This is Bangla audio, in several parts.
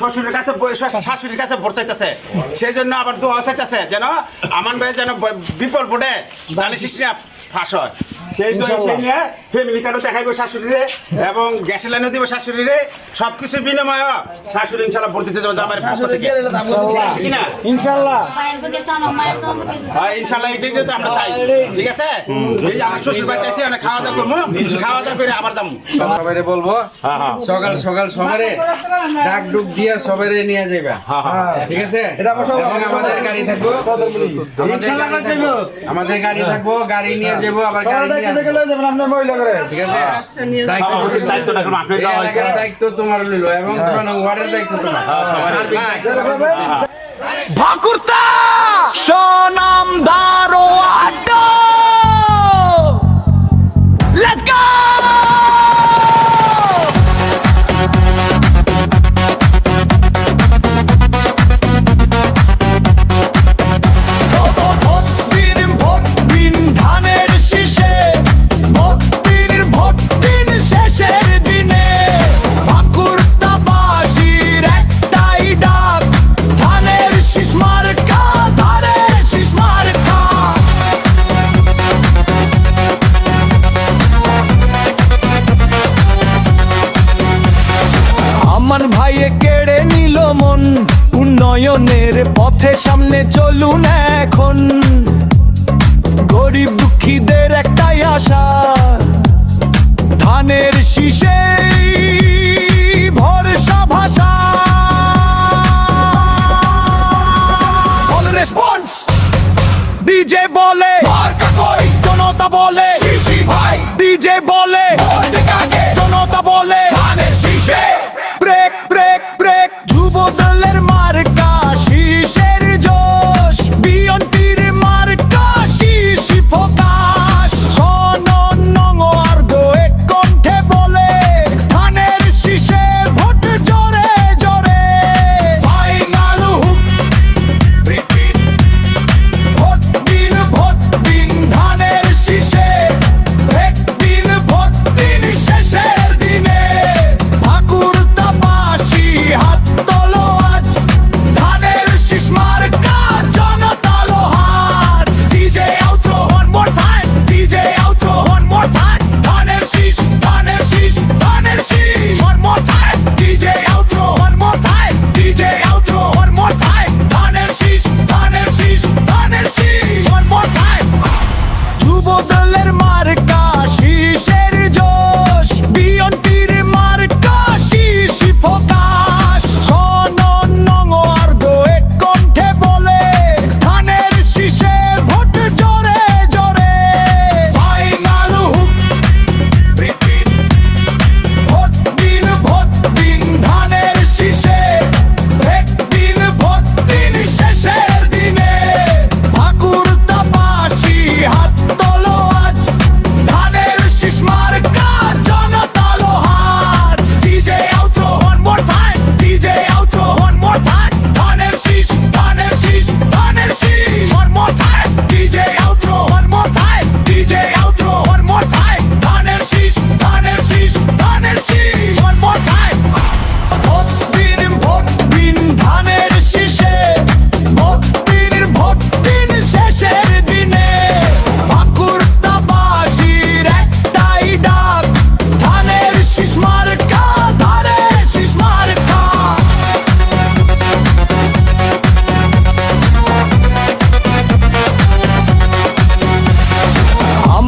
শ্বশুরের কাছে শাশুড়ির কাছে ভোট চাইতেছে। সেই জন্য আবার দোয়া চাইতেছে যেন আমার ভাই যেন বিপল ভোটে ধানি সৃষ্টি ফাঁস হয়। সেই দোয়া সেই নিয়ে ফ্যামিলি কার্ডও দেখাইবো শাশুড়িরে এবং গ্যাসের লাইনও দিব শাশুড়িরে। সব কিছুর বিনিময়ে শাশুড়ি ইনশাল্লাহ ভোট দিতে যাবে জামাইয়ের পক্ষ থেকে। কিনা? ইনশাল্লাহ। হ্যাঁ, ইনশাল্লাহ এটাই যেহেতু আমরা চাই। ঠিক আছে? এই যে আমার শ্বশুর বাড়ি চাইছি আমরা খাওয়া দাওয়া করব। খাওয়া দাওয়া করে আবার যাব। সবাইরে বলব সকাল সকাল সবারে ডাক ডুক দিয়ে সবারে নিয়ে যাইবা। ঠিক আছে? এবং আমাদের গাড়ি থাকব। আমাদের গাড়ি থাকব আমাদের গাড়ি থাকব। গাড়ি নিয়ে যাব আবার গাড়ি দায়িত্ব তোমার এবং ওয়ার্ডের তোমার। সার্বিক দায়িত্ব তোমার। ভাকুরতা সনাম দারো আড্ডা উন্নয়নের পথে সামনে চলুন এখন। গরিব দুঃখীদের একটাই আশা ধানের শীষে ভরসা ভাষা। রেসপন্স। ডিজে বলে জনতা বলে ভাই। ডিজে বলে জনতা বলে ধানের শীষে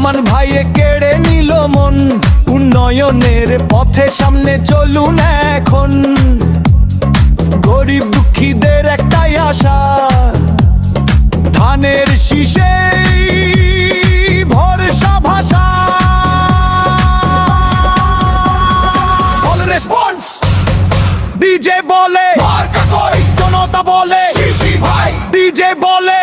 আমার ভাইয়ে কেড়ে নিল মন। উন্নয়নের পথে সামনে চলুন এখন। গরিব দুঃখীদের একটাই আশা ধানের শীষে ভরসা ভাষা। রেসপন্স। ডিজে বলে জনতা বলে ভাই। ডিজে বলে